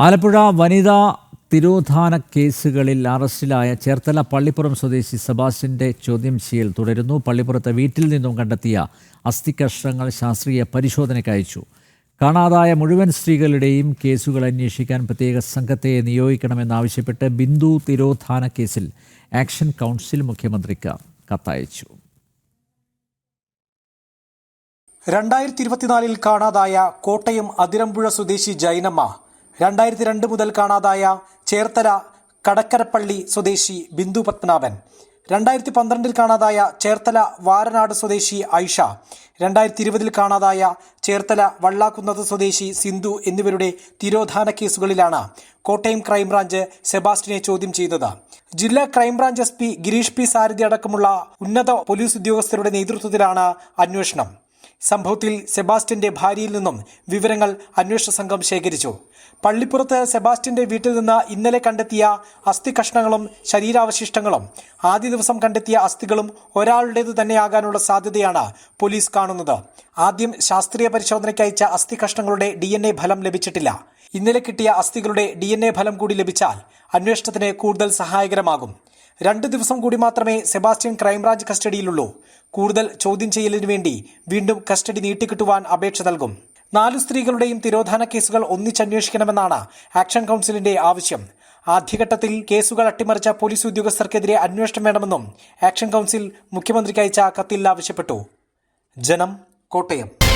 ആലപ്പുഴ വനിതാ തിരോധാന കേസുകളിൽ അറസ്റ്റിലായ ചേർത്തല പള്ളിപ്പുറം സ്വദേശി സെബാസ്റ്റ്യന്റെ ചോദ്യം ചെയ്യൽ തുടരുന്നു. പള്ളിപ്പുറത്തെ വീട്ടിൽ നിന്നും കണ്ടെത്തിയ അസ്ഥികഷ്ണങ്ങൾ ശാസ്ത്രീയ പരിശോധനയ്ക്ക് അയച്ചു. കാണാതായ മുഴുവൻ സ്ത്രീകളുടെയും കേസുകൾ അന്വേഷിക്കാൻ പ്രത്യേക സംഘത്തെ നിയോഗിക്കണമെന്നാവശ്യപ്പെട്ട് ബിന്ദു തിരോധാന കേസിൽ ആക്ഷൻ കൗൺസിൽ മുഖ്യമന്ത്രിക്ക് കത്തയച്ചു. രണ്ടായിരത്തി ഇരുപത്തിനാലിൽ കാണാതായ കോട്ടയം അതിരമ്പുഴ സ്വദേശി ജൈനമ്മ രണ്ടായിരത്തി രണ്ട് മുതൽ കാണാതായ ചേർത്തല കടക്കരപ്പള്ളി സ്വദേശി ബിന്ദു പത്മനാഭൻ. രണ്ടായിരത്തി പന്ത്രണ്ടിൽ കാണാതായ ചേർത്തല വാരനാട് സ്വദേശി ഐഷ രണ്ടായിരത്തി ഇരുപതിൽ കാണാതായ ചേർത്തല വള്ളാക്കുന്നത്ത് സ്വദേശി സിന്ധു എന്നിവരുടെ തിരോധാന കേസുകളിലാണ് കോട്ടയം ക്രൈംബ്രാഞ്ച് സെബാസ്റ്റിനെ ചോദ്യം ചെയ്തത്. ജില്ലാ crime branch S P Girish P Sarathy അടക്കമുള്ള ഉന്നത പോലീസ് ഉദ്യോഗസ്ഥരുടെ നേതൃത്വത്തിലാണ് അന്വേഷണം. സംഭവത്തിൽ സെബാസ്റ്റ്യന്റെ ഭാര്യയിൽ നിന്നും വിവരങ്ങൾ അന്വേഷണ സംഘം ശേഖരിച്ചു. പള്ളിപ്പുറത്ത് സെബാസ്റ്റ്യന്റെ വീട്ടിൽ നിന്ന് ഇന്നലെ കണ്ടെത്തിയ അസ്ഥി കഷ്ണങ്ങളും ശരീരാവശിഷ്ടങ്ങളും ആദ്യ ദിവസം കണ്ടെത്തിയ അസ്ഥികളും ഒരാളുടേത് തന്നെയാകാനുള്ള സാധ്യതയാണ് പോലീസ് കാണുന്നത്. ആദ്യം ശാസ്ത്രീയ പരിശോധനയ്ക്ക് അയച്ച അസ്ഥി കഷ്ണങ്ങളുടെ ഡി ഫലം ലഭിച്ചിട്ടില്ല. ഇന്നലെ കിട്ടിയ അസ്ഥികളുടെ ഡി ഫലം കൂടി ലഭിച്ചാൽ അന്വേഷണത്തിന് കൂടുതൽ സഹായകരമാകും. രണ്ട് ദിവസം കൂടി മാത്രമേ സെബാസ്റ്റ്യൻ ക്രൈംബ്രാഞ്ച് കസ്റ്റഡിയിലുള്ളൂ. കൂടുതൽ ചോദ്യം ചെയ്യലിനു വേണ്ടി വീണ്ടും കസ്റ്റഡി നീട്ടിക്കിട്ടുവാൻ അപേക്ഷ നൽകും. നാലു സ്ത്രീകളുടെയും തിരോധാന കേസുകൾ ഒന്നിച്ചന്വേഷിക്കണമെന്നാണ് ആക്ഷൻ കൗൺസിലിന്റെ ആവശ്യം. ആദ്യഘട്ടത്തിൽ കേസുകൾ അട്ടിമറിച്ച പോലീസ് ഉദ്യോഗസ്ഥർക്കെതിരെ അന്വേഷണം വേണമെന്നും ആക്ഷൻ കൗൺസിൽ മുഖ്യമന്ത്രിക്ക് അയച്ച കത്തിൽ ആവശ്യപ്പെട്ടു. ജനം കോട്ടയം.